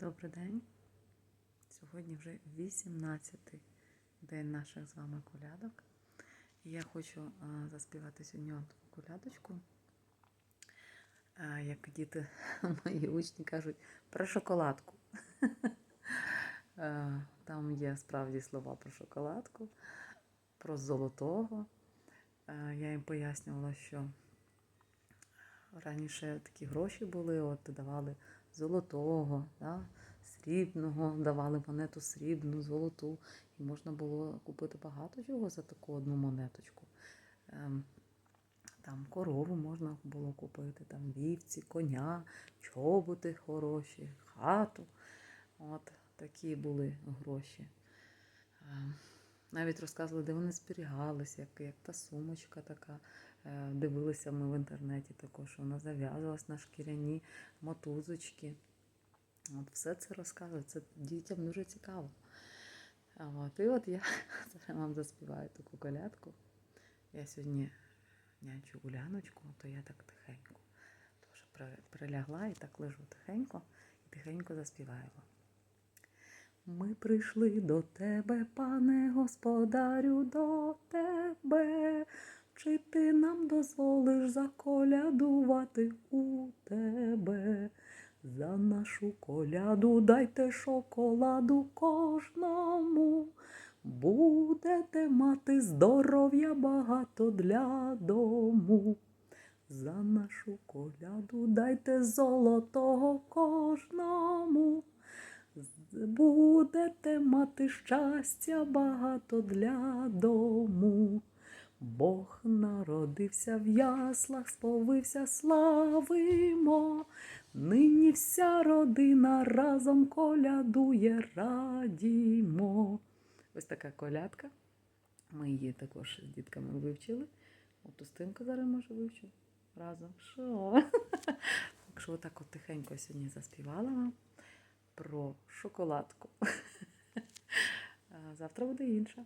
Добрий день. Сьогодні вже 18-й день наших з вами колядок. Я хочу заспівати сьогодні одну колядочку. Як діти мої учні кажуть, про шоколадку. Там є справді слова про шоколадку, про золотого. Я їм пояснювала, що раніше такі гроші були, от давали золотого, да, срібного, давали монету срібну, золоту. І можна було купити багато чого за таку одну монеточку. Ем, Там корову можна було купити, там вівці, коня, чоботи хороші, хату. От такі були гроші. Навіть розказували, де вони зберігалися, як, як та сумочка така. Е, Дивилися ми в інтернеті також, що вона зав'язувалась на шкіряні мотузочки. От все це розказує, це дітям дуже цікаво. От, і от я зараз вам заспіваю таку колядку. Я сьогодні нянчу Уляночку, то я так тихенько. Тож прилягла і так лежу тихенько і тихенько заспіваю. Ми прийшли до тебе, пане господарю, до тебе. Чи ти нам дозволиш заколядувати у тебе? За нашу коляду дайте шоколаду кожному. Будете мати здоров'я багато для дому. За нашу коляду дайте золотого кожному. Будете мати щастя багато для дому. Бог народився в яслах, сповився, славимо. Нині вся родина разом колядує, радімо. Ось така колядка. Ми її також з дітками вивчили. От Устинка зараз може вивчу разом. Що? Так отак от тихенько сьогодні заспівала вам про шоколадку. Завтра буде інша.